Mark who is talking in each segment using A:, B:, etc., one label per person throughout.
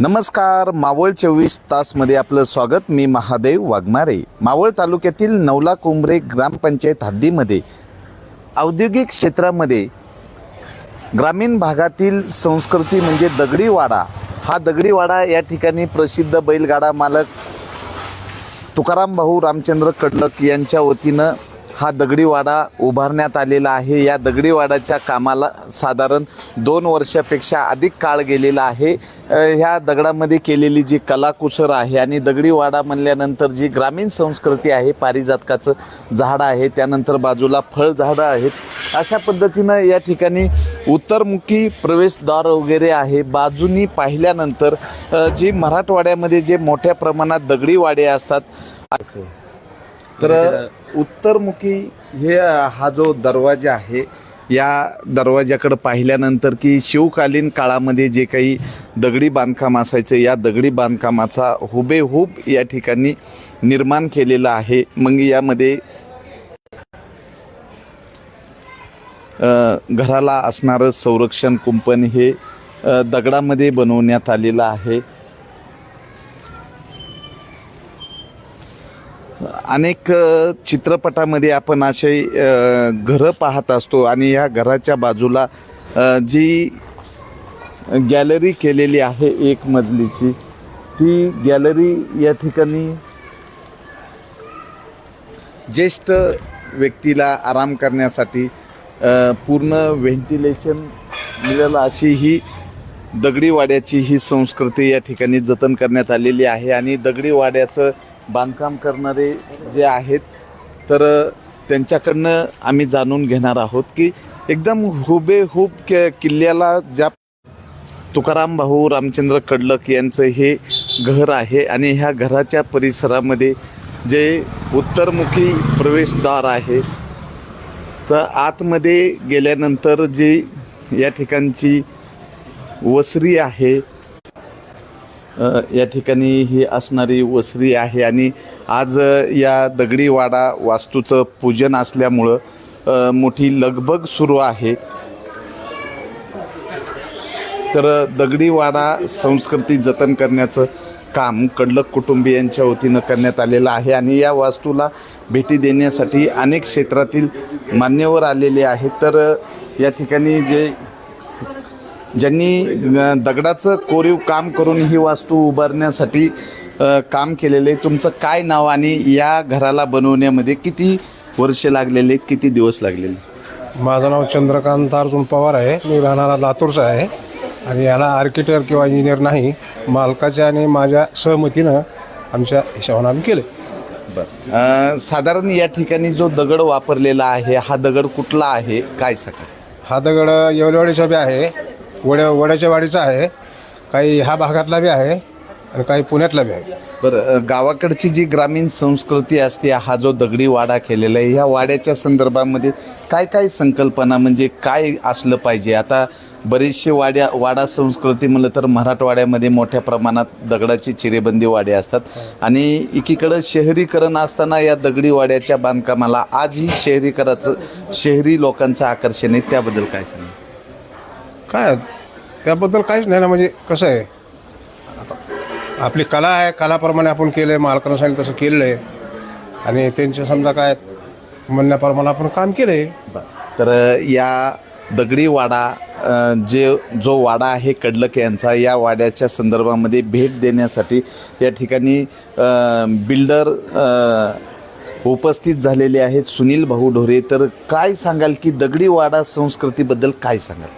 A: नमस्कार मावळ चोवीस तासमध्ये आपलं स्वागत. मी महादेव वाघमारे. मावळ तालुक्यातील नवला कुंभरे ग्रामपंचायत हद्दीमध्ये औद्योगिक क्षेत्रामध्ये ग्रामीण भागातील संस्कृती म्हणजे दगडीवाडा. हा दगडीवाडा या ठिकाणी प्रसिद्ध बैलगाडा मालक तुकाराम भाऊ रामचंद्र कडलक यांच्या वतीनं हा दगडी वाडा उभारण्यात आलेला आहे. या दगडी वाडाच्या कामाला साधारण दोन वर्षापेक्षा अधिक काळ गेलेला आहे. ह्या दगडामध्ये केलेली जी कलाकुसर आहे आणि दगडी वाडा म्हणल्यानंतर जी ग्रामीण संस्कृती आहे पारिजातकाचं झाड आहे त्यानंतर बाजूला फळझाडं आहेत. अशा पद्धतीनं या ठिकाणी उत्तरमुखी प्रवेशद्वार वगैरे आहे. बाजूनी पाहिल्यानंतर जी मराठवाड्यामध्ये जे मोठ्या प्रमाणात दगडी वाडे असतात तर उत्तरमुखी हे हा जो दरवाजा आहे या दरवाजाकडे पाहिल्यानंतर की शिवकालीन काळामध्ये जे काही दगडी बांधकाम असायचं या दगडी बांधकामाचा हुबेहूब या ठिकाणी निर्माण केलेला आहे. मग यामध्ये घराला असणारं संरक्षण कुंपण हे दगडामध्ये बनवण्यात आलेलं आहे. अनेक चित्रपटामध्ये आपण असे घरं पाहत असतो आणि या घराच्या बाजूला जी गॅलरी केलेली आहे एक मजलीची ती गॅलरी या ठिकाणी ज्येष्ठ व्यक्तीला आराम करण्यासाठी पूर्ण व्हेंटिलेशन मिळेल अशी ही दगडी वाड्याची ही संस्कृती या ठिकाणी जतन करण्यात आलेली आहे. आणि दगडी वाड्याचं बांधकाम करणारे जे आहेत तर त्यांच्याकडनं आम्ही जाणून घेणार आहोत की एकदम हुबेहूब के किल्ल्याला ज्या तुकाराम भाऊ रामचंद्र कडलक यांचं हे घर आहे आणि ह्या घराच्या परिसरामध्ये जे उत्तरमुखी प्रवेशद्वार आहे तर आतमध्ये गेल्यानंतर जी या ठिकाणची वसरी आहे या ठिकाणी ही असणारी वसरी आहे आणि आज या दगडी वाडा वास्तूचं पूजन असल्यामुळं मोठी लगबग सुरू आहे. तर दगडी वाडा संस्कृती जतन करण्याचं काम कडलक कुटुंबियांच्या वतीनं करण्यात आलेलं आहे आणि या वास्तूला भेटी देण्यासाठी अनेक क्षेत्रातील मान्यवर आलेले आहेत. तर या ठिकाणी जे ज्यांनी दगडाचं कोरीव काम करून ही वास्तू उभारण्यासाठी काम केलेलं तुमचं काय नाव आणि या घराला बनवण्यामध्ये किती वर्षे लागलेले किती दिवस लागलेले?
B: माझं नाव चंद्रकांत अर्जुन पवार आहे. मी राहणारा लातूरचा आहे. आणि याला आर्किटेक्ट किंवा इंजिनियर नाही मालकाच्या आणि माझ्या सहमतीनं आमच्या हिशोबानं आम्ही केले
A: अ, साधारण या ठिकाणी जो दगड वापरलेला आहे हा दगड कुठला आहे? काय सकाळ
B: हा दगड येवलेवाडीचा बी आहे. वड्या वड्याच्या वाडीचा आहे. काही ह्या भागातला बी आहे आणि काही पुण्यातला बी आहे.
A: बरं गावाकडची जी ग्रामीण संस्कृती असते हा जो दगडी वाडा केलेला आहे ह्या वाड्याच्या संदर्भामध्ये काय काय संकल्पना म्हणजे काय असलं पाहिजे? आता बरेचसे वाड्या वाडा संस्कृती म्हणलं तर मराठवाड्यामध्ये मोठ्या प्रमाणात दगडाची चिरेबंदी वाडे असतात. आणि एकीकडं शहरीकरण असताना या दगडी वाड्याच्या बांधकामाला आजही शहरीकराचं शहरी लोकांचं आकर्षण आहे. त्याबद्दल काय सांगा
B: काय? त्याबद्दल काहीच नाही ना म्हणजे कसं आहे? आता आपली कला आहे कलाप्रमाणे आपण केलं आहे मालकानं सांगितलं तसं केलेलं आहे आणि त्यांच्या समजा काय म्हणण्याप्रमाणे आपण काम केलं आहे
A: तर या दगडी वाडा अ, जे जो वाडा आहे कडलक यांचा या वाड्याच्या संदर्भामध्ये भेट देण्यासाठी या ठिकाणी अ, बिल्डर अ, उपस्थित झालेले आहेत सुनील भाऊ ढोरे. तर काय सांगाल की दगडी वाडा संस्कृतीबद्दल काय सांगाल?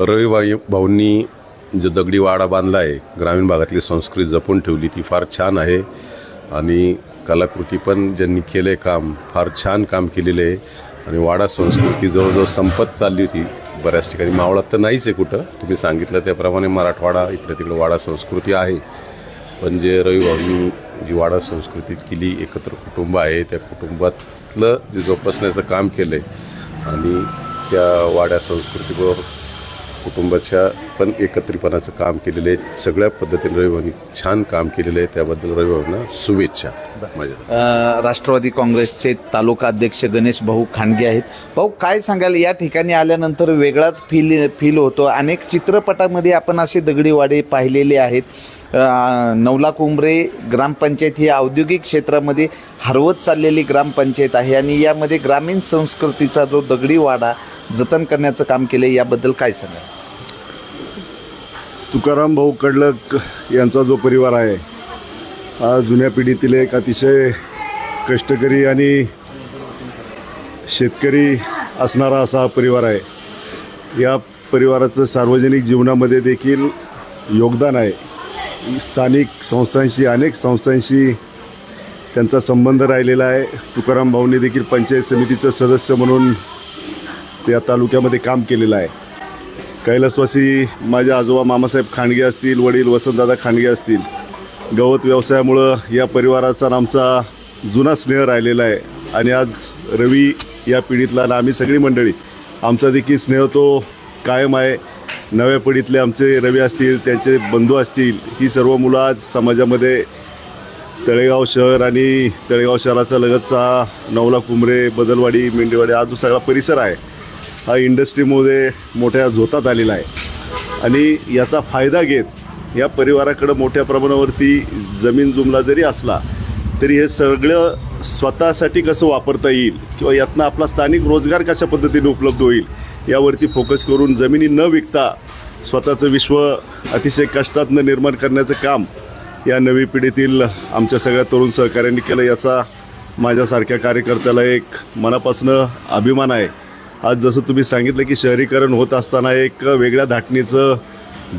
C: रविबाई भाऊंनी जो दगडी वाडा बांधला आहे ग्रामीण भागातली संस्कृती जपून ठेवली ती फार छान आहे. आणि कलाकृती पण ज्यांनी केलं आहे काम फार छान काम केलेलं आहे. आणि वाडा संस्कृती जवळजवळ संपत चालली होती बऱ्याच ठिकाणी. मावळात तर नाहीच आहे कुठं. तुम्ही सांगितलं त्याप्रमाणे मराठवाडा इकडे तिकडे वाडा संस्कृती आहे. पण जे रविभाऊंनी जी वाडा संस्कृतीत केली एकत्र कुटुंब आहे त्या कुटुंबातलं जे जोपासण्याचं काम केलं आहे आणि त्या वाड्या संस्कृतीबरोबर कुटुंबाच्या पण एकत्रितपणाचं काम केलेलं आहे. सगळ्या पद्धतीने रविभाऊनी छान काम केलेलं आहे. त्याबद्दल रविभाऊंना शुभेच्छा माझ्या
A: अ, राष्ट्रवादी काँग्रेसचे तालुका अध्यक्ष गणेश भाऊ खांडगे आहेत. भाऊ काय सांगाल? या ठिकाणी आल्यानंतर वेगळाच फील फील होतो. अनेक चित्रपटामध्ये आपण असे दगडी वाडे पाहिलेले आहेत. अ, नवला कुंभरे ग्रामपंचायत ही औद्योगिक क्षेत्रामध्ये हरवत चाललेली ग्रामपंचायत आहे आणि यामध्ये ग्रामीण संस्कृतीचा जो दगडी वाडा जतन करण्याचं काम केलं याबद्दल काय सांगाल?
D: तुकाराम भाऊ कडलक यांचा जो परिवार आहे हा जुन्या पिढीतील एक अतिशय कष्टकरी आणि शेतकरी असणारा असा हा परिवार आहे. या परिवाराचं सार्वजनिक जीवनामध्ये देखील योगदान आहे. स्थानिक संस्थांशी अनेक संस्थांशी त्यांचा संबंध राहिलेला आहे. तुकाराम भाऊंनी देखील पंचायत समितीचं सदस्य म्हणून त्या तालुक्यामध्ये काम केलेलं आहे. कैलासवासी माझे आजोबा मामासाहेब खांडगे असतील वडील वसंतदादा खांडगे असतील गवत व्यवसायामुळं या परिवाराचा आणि आमचा जुना स्नेह राहिलेला आहे. आणि आज रवी या पिढीतला आणि आम्ही सगळी मंडळी आमचा देखील स्नेह तो कायम आहे. नव्या पिढीतले आमचे रवी असतील त्यांचे बंधू असतील ही सर्व मुलं आज समाजामध्ये तळेगाव शहर आणि तळेगाव शहराचा लगतचा नवला कुंभरे बदलवाडी मेंढीवाडी आज जो सगळा परिसर आहे हा इंडस्ट्रीमध्ये मोठ्या झोतात आलेला आहे. आणि याचा फायदा घेत या परिवाराकडं मोठ्या प्रमाणावरती जमीन जुमला जरी असला तरी हे सगळं स्वतःसाठी कसं वापरता येईल किंवा यातनं आपला स्थानिक रोजगार कशा पद्धतीने उपलब्ध होईल यावरती फोकस करून जमिनी न विकता स्वतःचं विश्व अतिशय कष्टातनं निर्माण करण्याचं काम या नवी पिढीतील आमच्या सगळ्या तरुण सहकाऱ्यांनी केलं. याचा माझ्यासारख्या कार्यकर्त्याला एक मनापासनं अभिमान आहे. आज जसं तुम्ही सांगितलं की शहरीकरण होत असताना एक वेगळ्या धाटणीचं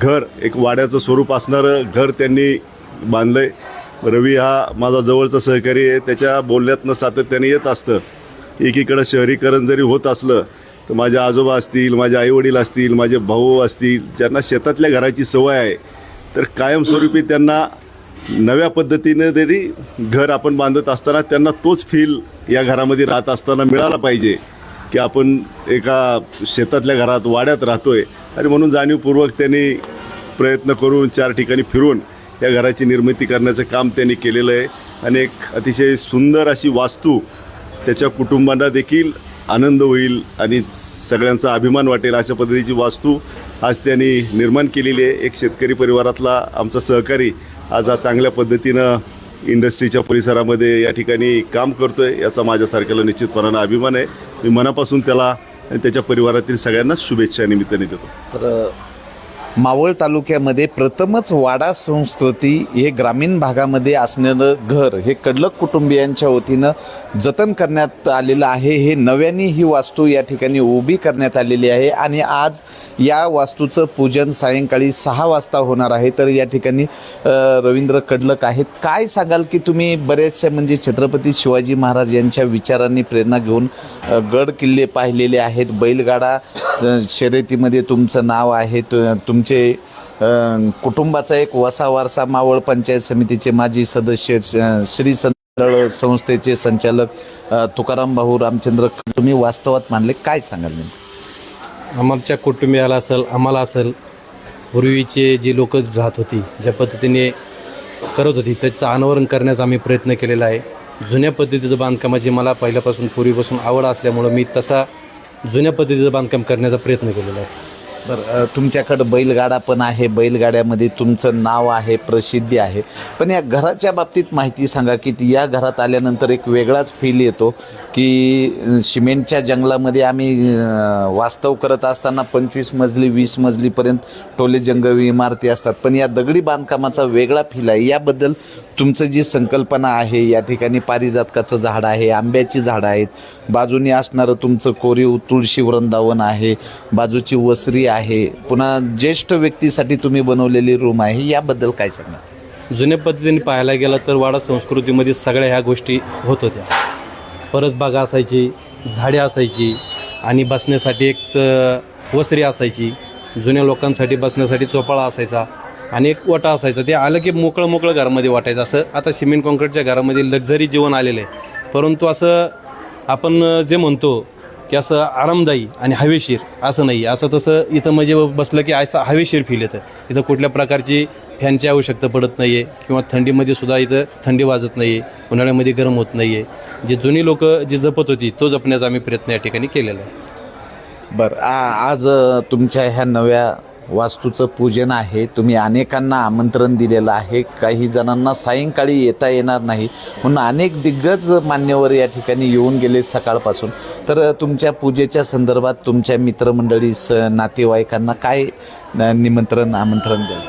D: घर एक वाड्याचं स्वरूप असणारं घर त्यांनी बांधलं आहे रवी हा माझा जवळचा सहकारी आहे. त्याच्या बोलण्यातनं सातत्याने येत असतं. एकीकडं शहरीकरण जरी होत असलं तर माझे आजोबा असतील माझे आईवडील असतील माझे भाऊ असतील ज्यांना शेतातल्या घराची सवय आहे तर कायमस्वरूपी त्यांना नव्या पद्धतीनं जरी घर आपण बांधत असताना त्यांना तोच फील या घरामध्ये राहत असताना मिळाला पाहिजे. की आपण एका शेतातल्या घरात वाड्यात राहतोय आणि म्हणून जाणीवपूर्वक त्यांनी प्रयत्न करून चार ठिकाणी फिरून या घराची निर्मिती करण्याचं काम त्यांनी केलेलं आहे. आणि एक अतिशय सुंदर अशी वास्तू त्याच्या कुटुंबांना देखील आनंद होईल आणि सगळ्यांचा अभिमान वाटेल अशा पद्धतीची वास्तू आज त्यांनी निर्माण केलेली आहे. एक शेतकरी परिवारातला आमचा सहकारी आज हा चांगल्या पद्धतीनं इंडस्ट्रीच्या परिसरामध्ये या ठिकाणी काम करतो आहे याचा माझ्यासारख्याला निश्चितपणानं अभिमान आहे. मी मनापासून त्याला आणि त्याच्या परिवारातील सगळ्यांना शुभेच्छा निमित्ताने देतो.
A: तर मावळ तालुक्यामध्ये प्रथमच वाडा संस्कृती हे ग्रामीण भागामध्ये असणारं घर हे कडलक कुटुंबियांच्या वतीनं जतन करण्यात आलेलं आहे. हे नव्याने ही वास्तू या ठिकाणी उभी करण्यात आलेली आहे आणि आज या वास्तूचं पूजन सायंकाळी सहा वाजता होणार आहे. तर या ठिकाणी रवींद्र कडलक आहेत. काय सांगाल की तुम्ही बरेचशा म्हणजे छत्रपती शिवाजी महाराज यांच्या विचारांनी प्रेरणा घेऊन गड किल्ले पाहिलेले आहेत. बैलगाडा शर्यतीमध्ये तुमचं नाव आहे. तुम त्यांचे कुटुंबाचा एक वसा वारसा मावळ पंचायत समितीचे माजी सदस्य श्री संतळ संस्थेचे संचालक तुकाराम भाऊ रामचंद्र तुम्ही वास्तवात मानले काय सांगाल मी
E: आमच्या कुटुंबियाला असेल आम्हाला असेल पूर्वीचे जी लोक राहत होती ज्या पद्धतीने करत होती त्याचं अनावरण करण्याचा आम्ही प्रयत्न केलेला आहे. जुन्या पद्धतीचं बांधकामाची मला पहिल्यापासून पूर्वीपासून आवड असल्यामुळं मी तसा जुन्या पद्धतीचं बांधकाम करण्याचा प्रयत्न केलेला आहे.
A: बरं तुमच्याकडं बैलगाडा पण आहे बैलगाड्यामध्ये तुमचं नाव आहे प्रसिद्धी आहे. पण या घराच्या बाबतीत माहिती सांगा की या घरात आल्यानंतर एक वेगळाच फील येतो की सिमेंटच्या जंगलामध्ये आम्ही वास्तव करत असताना पंचवीस मजली वीस मजलीपर्यंत टोले जंगवी इमारती असतात. पण या दगडी बांधकामाचा वेगळा फील आहे. याबद्दल तुमचं जी संकल्पना आहे या ठिकाणी पारिजातकाचं झाड आहे आंब्याची झाडं आहेत बाजूनी असणारं तुमचं कोरीव तुळशी वृंदावन आहे बाजूची वसरी आहे पुन्हा ज्येष्ठ व्यक्तीसाठी तुम्ही बनवलेली रूम आहे याबद्दल काय सांगणार?
E: जुन्या पद्धतीने पाहायला गेलं तर वाडा संस्कृतीमध्ये सगळ्या ह्या गोष्टी होत होत्या. परसबागा असायची झाडे असायची आणि बसण्यासाठी एक च- वसरी असायची. जुन्या लोकांसाठी बसण्यासाठी चोपाळा असायचा. आणि एक वटा असायचा. ते आलं की मोकळं मोकळं घरामध्ये वाटायचं. असं आता सिमेंट कॉन्क्रीटच्या घरामध्ये लक्झरी जीवन आलेलं आहे. परंतु असं आपण जे म्हणतो की असं आरामदायी आणि हवेशीर असं नाही. असं तसं इथं म्हणजे बसलं की असं हवेशीर फील येतं. इथं कुठल्या प्रकारची फॅनची आवश्यकता पडत नाही आहे किंवा थंडीमध्ये सुद्धा इथं थंडी वाजत नाही आहे उन्हाळ्यामध्ये गरम होत नाही आहे जे जुनी लोक जी जपत होती तो जपण्याचा आम्ही प्रयत्न या ठिकाणी केलेला आहे.
A: बरं आ- आज तुमच्या ह्या नव्या वास्तूचं पूजन आहे. तुम्ही अनेकांना आमंत्रण दिलेलं आहे. काही जणांना सायंकाळी येता येणार नाही. म्हणून अनेक दिग्गज मान्यवर या ठिकाणी येऊन गेले सकाळपासून. तर तुमच्या पूजेच्या संदर्भात तुमच्या मित्रमंडळी स नातेवाईकांना काय निमंत्रण आमंत्रण द्याल?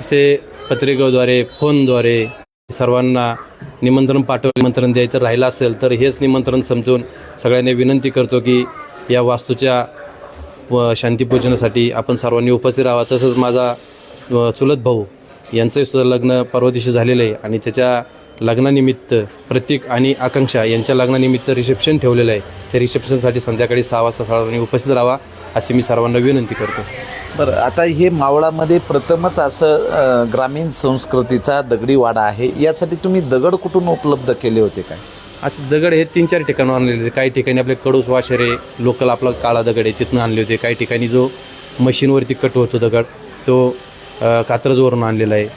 E: तसे पत्रिकेद्वारे फोनद्वारे सर्वांना निमंत्रण पाठव निमंत्रण द्यायचं राहिलं असेल तर हेच निमंत्रण समजून सगळ्यांनी विनंती करतो की या वास्तूच्या शांतीपूजनासाठी आपण सर्वांनी उपस्थित राहावा. तसंच माझा चुलत भाऊ यांचंही सुद्धा लग्न परवा दिवशी झालेलं आहे आणि त्याच्या लग्नानिमित्त प्रतीक आणि आकांक्षा यांच्या लग्नानिमित्त रिसेप्शन ठेवलेलं आहे. त्या रिसेप्शनसाठी संध्याकाळी सहा वाजता सर्वांनी उपस्थित राहावा अशी मी सर्वांना विनंती करतो.
A: बरं आता हे मावळामध्ये प्रथमच असं ग्रामीण संस्कृतीचा दगडी वाडा आहे. यासाठी तुम्ही दगड कुठून उपलब्ध केले होते काय?
E: आता दगड हे तीन चार ठिकाणून आणलेले होते काही ठिकाणी आपले कडूस वाशरे लोकल आपला काळा दगड आहे तिथून आणले होते. काही ठिकाणी जो मशीनवरती कट होतो दगड तो कात्रजवरून आणलेला आहे.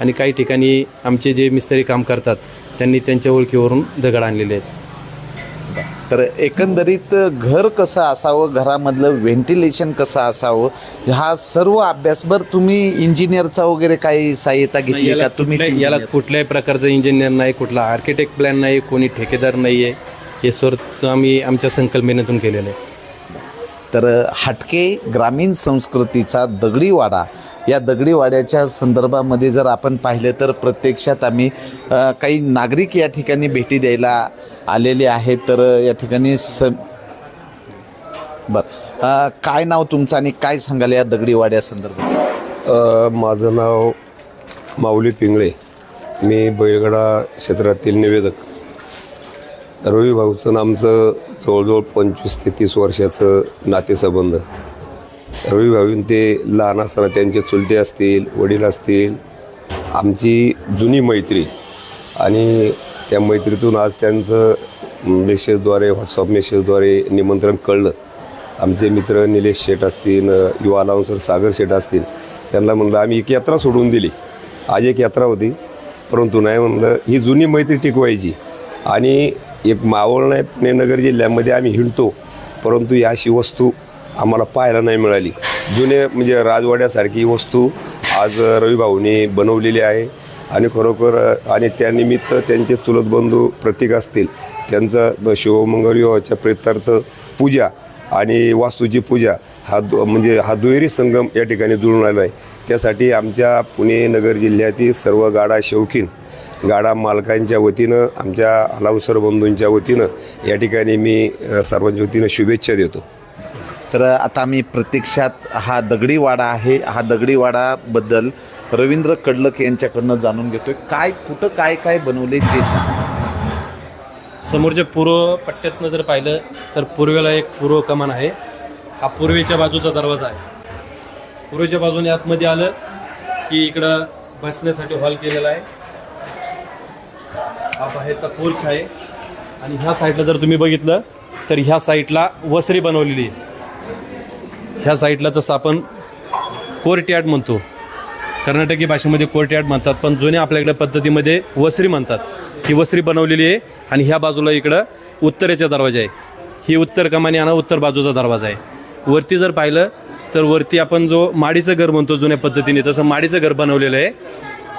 E: आणि काही ठिकाणी आमचे जे मिस्त्री काम करतात त्यांनी त्यांच्या ओळखीवरून दगड आणलेले आहेत.
A: तर एकंदरीत घर कसं असावं घरामधलं व्हेंटिलेशन कसं असावं हा सर्व अभ्यासभर तुम्ही इंजिनियरचा वगैरे काही सहाय्यता घेतली का? तुम्ही
E: याला कुठल्याही प्रकारचं इंजिनियर नाही कुठला आर्किटेक्ट प्लॅन नाही कोणी ठेकेदार नाही आहे हे सर्व आम्ही आमच्या संकल्पनेतून केलेलं आहे.
A: तर हटके ग्रामीण संस्कृतीचा दगडी वाडा या दगडी वाड्याच्या संदर्भामध्ये जर आपण पाहिलं तर प्रत्यक्षात आम्ही काही नागरिक या ठिकाणी भेटी द्यायला आलेले आहेत. तर या ठिकाणी स बर काय नाव तुमचं आणि काय सांगाल या दगडी वाड्या संदर्भात
F: माझं नाव माऊली पिंगळे. मी बैलगडा क्षेत्रातील निवेदक. रवी भाऊचं आमचं जवळजवळ पंचवीस ते तीस वर्षाचं नातेसंबंध. रवी भाऊन ते लहान असताना त्यांचे चुलते असतील वडील असतील आमची जुनी मैत्री. आणि त्या मैत्रीतून आज त्यांचं मेसेजद्वारे व्हॉट्सअप मेसेजद्वारे निमंत्रण कळलं. आमचे मित्र निलेश शेठ असतील युवा अलाउन्सर सागर शेठ असतील त्यांना म्हणलं आम्ही एक यात्रा सोडून दिली. आज एक यात्रा होती. परंतु नाही म्हणलं ही जुनी मैत्री टिकवायची. आणि एक मावळ नाही पुणे नगर जिल्ह्यामध्ये आम्ही हिंडतो. परंतु ही अशी वस्तू आम्हाला पाहायला नाही मिळाली. जुने म्हणजे राजवाड्यासारखी वस्तू आज रविभाऊनी बनवलेली आहे. आणि खरोखर आणि त्यानिमित्त त्यांचे चुलत बंधू प्रतीक असतील. त्यांचं शिवमंगल विवाहाच्या प्रितार्थ पूजा आणि वास्तूची पूजा हा दु म्हणजे हा दुहेरी संगम या ठिकाणी जुळून आलो आहे. त्यासाठी आमच्या पुणे नगर जिल्ह्यातील सर्व गाडा शौकीन गाडा मालकांच्या वतीनं आमच्या अलावसर बंधूंच्या वतीनं या ठिकाणी मी सर्वांच्या वतीनं शुभेच्छा देतो.
A: तर आता आम्ही प्रत्यक्षात हा दगडी वाडा आहे. हा दगडी वाडाबद्दल रवींद्र कडलक यांच्याकडनं जाणून घेतोय. काय कुठं काय काय बनवले ते सांग.
E: समोरच्या पूर्व पट्ट्यातनं जर पाहिलं तर पूर्वेला एक पूर्व कमान आहे. हा पूर्वेच्या बाजूचा दरवाजा आहे. पूर्वेच्या बाजूने आतमध्ये आलं की इकडं बसण्यासाठी हॉल केलेला आहे. हा बाहेरचा पोर्च आहे. आणि ह्या साईडला जर तुम्ही बघितलं तर ह्या साईडला वसरी बनवलेली आहे. ह्या साईडला जसं आपण कोर्टयार्ड म्हणतो. कर्नाटकी भाषेमध्ये कोर्टयार्ड म्हणतात पण जुन्या आपल्याकडे पद्धतीमध्ये वसरी म्हणतात. ही वसरी बनवलेली आहे आणि ह्या बाजूला इकडं उत्तरेचा दरवाजा आहे. ही उत्तर कमानी आणि उत्तर बाजूचा दरवाजा आहे. वरती जर पाहिलं तर वरती आपण जो माडीचं घर म्हणतो जुन्या पद्धतीने तसं माडीचं घर बनवलेलं आहे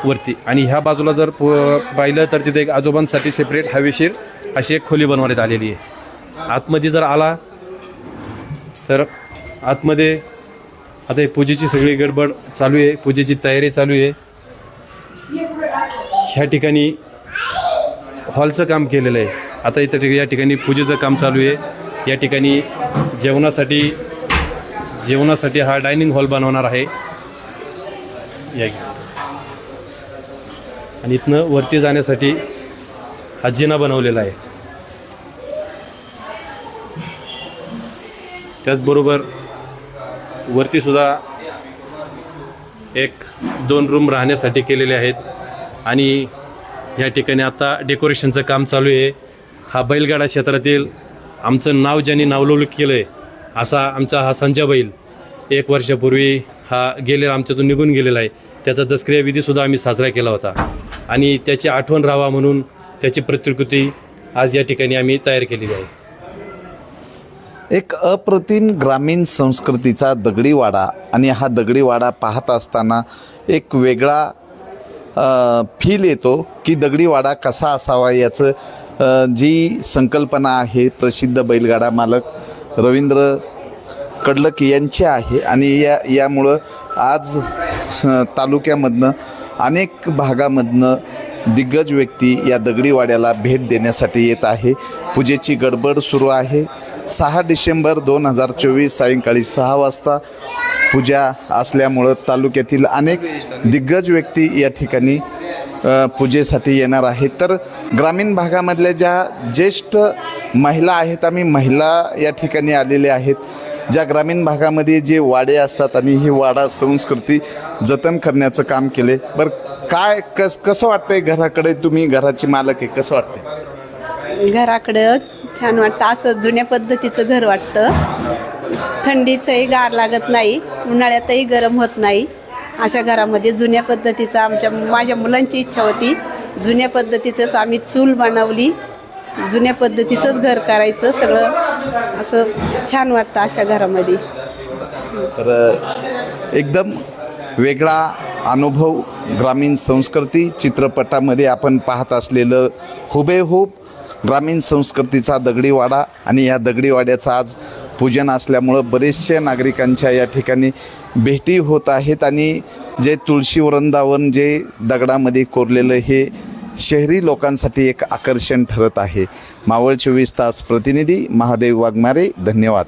E: वरती. आणि ह्या बाजूला जर प- पाहिलं तर तिथे एक आजोबांसाठी सेपरेट हवेशीर अशी एक खोली बनवण्यात आलेली आहे. आतमध्ये जर आला तर आतमध्ये आता हे पूजेची सगळी गडबड चालू आहे पूजेची तयारी चालू आहे. ह्या ठिकाणी हॉलचं काम केलेलं आहे. आता इथं ठिक- या ठिकाणी पूजेचं काम चालू आहे. या ठिकाणी जेवणासाठी जेवणासाठी हा डायनिंग हॉल बनवणार आहे. या आणि इथनं वरती जाण्यासाठी हा जिना बनवलेला आहे. त्याचबरोबर वरती सुद्धा एक दोन रूम राहण्यासाठी केलेले आहेत. आणि या ठिकाणी आता डेकोरेशनचं काम चालू आहे. हा बैलगाडा क्षेत्रातील आमचं नाव ज्यांनी नावलौकिक केलं आहे असा आमचा हा संजय बैल एक वर्षापूर्वी हा गेलेला आमच्यातून निघून गेलेला आहे. त्याचा दसक्रिया विधीसुद्धा आम्ही साजरा केला होता. आणि त्याची आठवण राहावा म्हणून त्याची प्रतिकृती आज या ठिकाणी आम्ही तयार केलेली आहे.
A: एक अप्रतिम ग्रामीण संस्कृतीचा दगडीवाडा आणि हा दगडीवाडा पाहत असताना एक वेगळा फील येतो की दगडीवाडा कसा असावा याचं जी संकल्पना आहे प्रसिद्ध बैलगाडा मालक रवींद्र कडलक यांची आहे आणि या यामुळं आज स- तालुक्यामधनं अनेक भागामधनं दिग्गज व्यक्ती या दगडीवाड्याला भेट देण्यासाठी येत आहे. पूजेची गडबड सुरू आहे. सहा डिसेंबर दोन हजार चोवीस सायंकाळी सहा वाजता पूजा असल्यामुळं तालुक्यातील अनेक दिग्गज व्यक्ती या ठिकाणी पूजेसाठी येणार आहेत. तर ग्रामीण भागामधल्या ज्या ज्येष्ठ महिला आहेत आम्ही महिला या ठिकाणी आलेल्या आहेत. ज्या ग्रामीण भागामध्ये जे वाडे असतात आणि ही वाडा संस्कृती जतन करण्याचं काम केले बरं काय कस कसं वाटतंय घराकडे? तुम्ही घराची मालक आहे कसं वाटतंय?
G: घराकडं छान वाटतं. असं जुन्या पद्धतीचं घर वाटतं. थंडीचंही गार लागत नाही उन्हाळ्यातही गरम होत नाही. अशा घरामध्ये जुन्या पद्धतीचं आमच्या माझ्या मुलांची इच्छा होती. जुन्या पद्धतीचंच आम्ही चूल बनवली. जुन्या पद्धतीचंच घर करायचं. सगळं असं छान वाटतं अशा घरामध्ये.
A: तर एकदम वेगळा अनुभव ग्रामीण संस्कृती चित्रपटामध्ये आपण पाहत असलेलं हुबेहूब ग्रामीण संस्कृतीचा दगडीवाडा आणि या दगडीवाड्याचं आज पूजन असल्यामुळं बरेचशा नागरिकांच्या या ठिकाणी भेटी होत आहेत आणि जे तुळशी वृंदावन जे दगडामध्ये कोरलेलं हे शहरी लोकांसाठी एक आकर्षण ठरत आहे. मावळ चोवीस तास प्रतिनिधी महादेव वाघमारे धन्यवाद.